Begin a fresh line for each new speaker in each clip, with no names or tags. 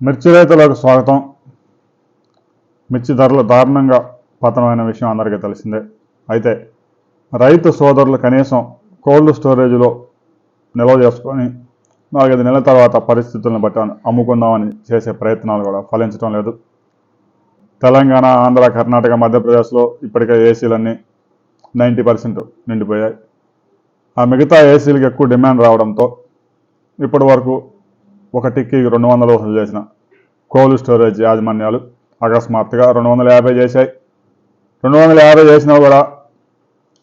మిర్చి రైతులకు స్వాగతం. మిర్చి ధరలు దారుణంగా పతనమైన విషయం అందరికీ తెలిసిందే. అయితే రైతు సోదరులు కనీసం కోల్డ్ స్టోరేజ్లో నిల్వ చేసుకొని నాలుగైదు నెలల తర్వాత పరిస్థితులను బట్టి అమ్ముకుందామని చేసే ప్రయత్నాలు కూడా ఫలించడం లేదు. తెలంగాణ ఆంధ్ర కర్ణాటక మధ్యప్రదేశ్లో ఇప్పటికే ఏసీలన్నీ నైంటీ పర్సెంట్ నిండిపోయాయి. ఆ మిగతా ఏసీలకు ఎక్కువ డిమాండ్ రావడంతో ఇప్పటి వరకు ఒకటికి రెండు వందలు వసూలు చేసిన కోల్డ్ స్టోరేజ్ యాజమాన్యాలు అకస్మాత్తుగా రెండు వందల యాభై చేశాయి. రెండు వందల యాభై చేసినా కూడా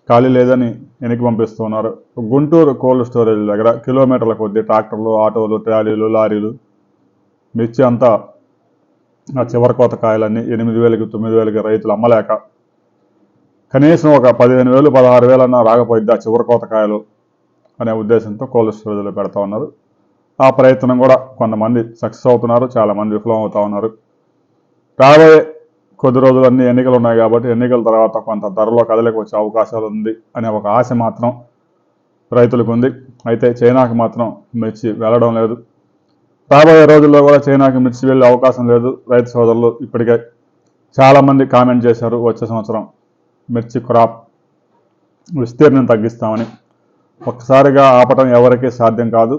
ఖాళీ లేదని వెనక్కి పంపిస్తున్నారు. గుంటూరు కోల్డ్ స్టోరేజ్ దగ్గర కిలోమీటర్ల కొద్దీ ట్రాక్టర్లు ఆటోలు ట్రాలీలు లారీలు మిర్చి అంతా ఆ చివరి కోత కాయలన్నీ ఎనిమిది వేలకి తొమ్మిది వేలకి రైతులు అమ్మలేక కనీసం ఒక పదిహేను వేలు పదహారు వేలన్నా రాకపోయిద్ది ఆ చివరి కోత కాయలు అనే ఉద్దేశంతో కోల్డ్ స్టోరేజ్లో పెడతా ఉన్నారు. ఆ ప్రయత్నం కూడా కొంతమంది సక్సెస్ అవుతున్నారు చాలామంది విఫలం అవుతా ఉన్నారు. రాబోయే కొద్ది రోజులు అన్ని ఎన్నికలు ఉన్నాయి కాబట్టి ఎన్నికల తర్వాత కొంత ధరలో కదలికి వచ్చే అవకాశాలు ఉంది అనే ఒక ఆశ మాత్రం రైతులకు ఉంది. అయితే చైనాకి మాత్రం మిర్చి వెళ్ళడం లేదు. రాబోయే రోజుల్లో కూడా చైనాకి మిర్చి వెళ్ళే అవకాశం లేదు రైతు సోదరులు ఇప్పటికే. చాలామంది కామెంట్ చేశారు వచ్చే సంవత్సరం మిర్చి క్రాప్ విస్తీర్ణం తగ్గిస్తామని. ఒక్కసారిగా ఆపటం ఎవరికీ సాధ్యం కాదు.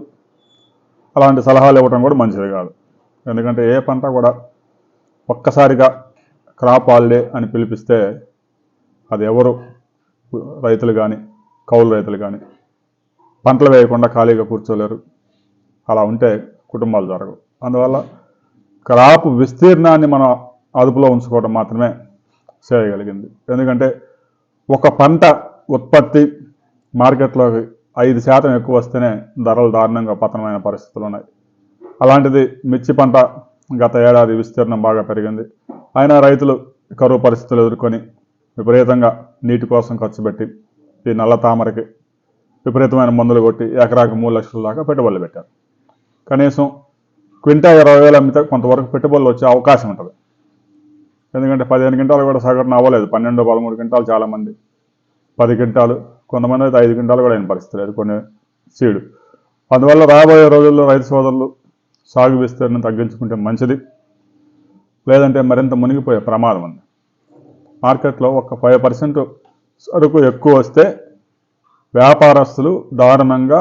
అలాంటి సలహాలు ఇవ్వటం కూడా మంచిది కాదు. ఎందుకంటే ఏ పంట కూడా ఒక్కసారిగా క్రాప్ హాలిడే అని పిలిపిస్తే అది ఎవరు? రైతులు కానీ కౌలు రైతులు కానీ పంటలు వేయకుండా ఖాళీగా కూర్చోలేరు. అలా ఉంటే కుటుంబాలు జరగవు. అందువల్ల క్రాప్ విస్తీర్ణాన్ని మనం అదుపులో ఉంచుకోవడం మాత్రమే చేయగలిగింది. ఎందుకంటే ఒక పంట ఉత్పత్తి మార్కెట్లోకి ఐదు శాతం ఎక్కువ వస్తేనే ధరలు దారుణంగా పతనమైన పరిస్థితులు ఉన్నాయి. అలాంటిది మిర్చి పంట గత ఏడాది విస్తీర్ణం బాగా పెరిగింది. అయినా రైతులు కరువు పరిస్థితులు ఎదుర్కొని విపరీతంగా నీటి కోసం ఖర్చు పెట్టి ఈ నల్ల తామరకి విపరీతమైన మందులు కొట్టి ఎకరాకి మూడు లక్షల దాకా పెట్టుబడులు పెట్టారు. కనీసం క్వింటా ఇరవై వేలు అమ్మితే కొంతవరకు పెట్టుబడులు వచ్చే అవకాశం ఉంటుంది. ఎందుకంటే పదిహేను క్వింటాలు కూడా సగటున అవ్వలేదు. పన్నెండు పదమూడు క్వింటాలు చాలామంది పది క్వింటాలు కొంతమంది అయితే ఐదు క్వింటాలు కూడా అయిన పరిస్థితి లేదు కొన్ని సీడు. అందువల్ల రాబోయే రోజుల్లో రైతు సోదరులు సాగు విస్తీర్ణం తగ్గించుకుంటే మంచిది. లేదంటే మరింత మునిగిపోయే ప్రమాదం ఉంది. మార్కెట్లో ఒక ఫైవ్ పర్సెంట్ సరుకు ఎక్కువ వస్తే వ్యాపారస్తులు దారుణంగా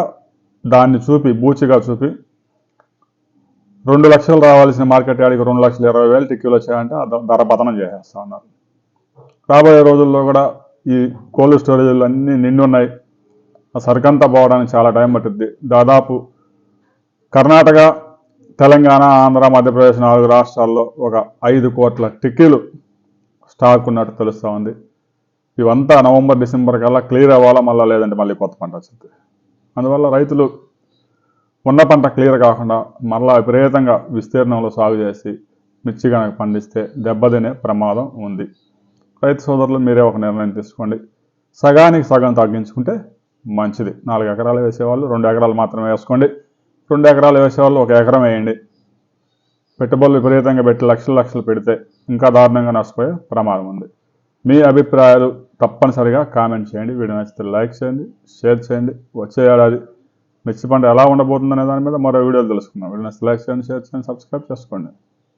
దాన్ని చూపి బూచిగా చూపి రెండు లక్షలు రావాల్సిన మార్కెట్ యాడికి రెండు లక్షల ఇరవై వేలు టిక్కీలు వచ్చాయంటే ఆ ధర పతనం చేసేస్తా ఉన్నారు. రాబోయే రోజుల్లో కూడా ఈ కోల్డ్ స్టోరేజ్లు అన్నీ నిండి ఉన్నాయి ఆ సరుకంతా పోవడానికి చాలా టైం పట్టుద్ది. దాదాపు కర్ణాటక తెలంగాణ ఆంధ్ర మధ్యప్రదేశ్ నాలుగు రాష్ట్రాల్లో ఒక ఐదు కోట్ల టిక్కీలు స్టాక్ ఉన్నట్టు తెలుస్తూ ఉంది. ఇవంతా నవంబర్ డిసెంబర్ కల్లా క్లియర్ అవ్వాలా మళ్ళీ లేదంటే మళ్ళీ కొత్త పంట వచ్చింది అందువల్ల రైతులు ఉన్న పంట క్లియర్ కాకుండా మళ్ళా విపరీతంగా విస్తీర్ణంలో సాగు చేసి మిర్చి కనుక పండిస్తే దెబ్బతినే ప్రమాదం ఉంది. రైతు సోదరులు మీరే ఒక నిర్ణయం తీసుకోండి. సగానికి సగం తగ్గించుకుంటే మంచిది. నాలుగు ఎకరాలు వేసేవాళ్ళు రెండు ఎకరాలు మాత్రమే వేసుకోండి. రెండు ఎకరాలు వేసేవాళ్ళు ఒక ఎకరం వేయండి. పెట్టుబడులు విపరీతంగా పెట్టి లక్షలు లక్షలు పెడితే ఇంకా దారుణంగా నష్టపోయే ప్రమాదం ఉంది. మీ అభిప్రాయాలు తప్పనిసరిగా కామెంట్ చేయండి. వీడియో నచ్చితే లైక్ చేయండి షేర్ చేయండి. వచ్చే ఏడాది మిర్చి పంట ఎలా ఉండబోతుందనే దాని మీద మరో వీడియోలు తెలుసుకుందాం. వీడియో నచ్చితే లైక్ చేయండి షేర్ చేయండి సబ్స్క్రైబ్ చేసుకోండి.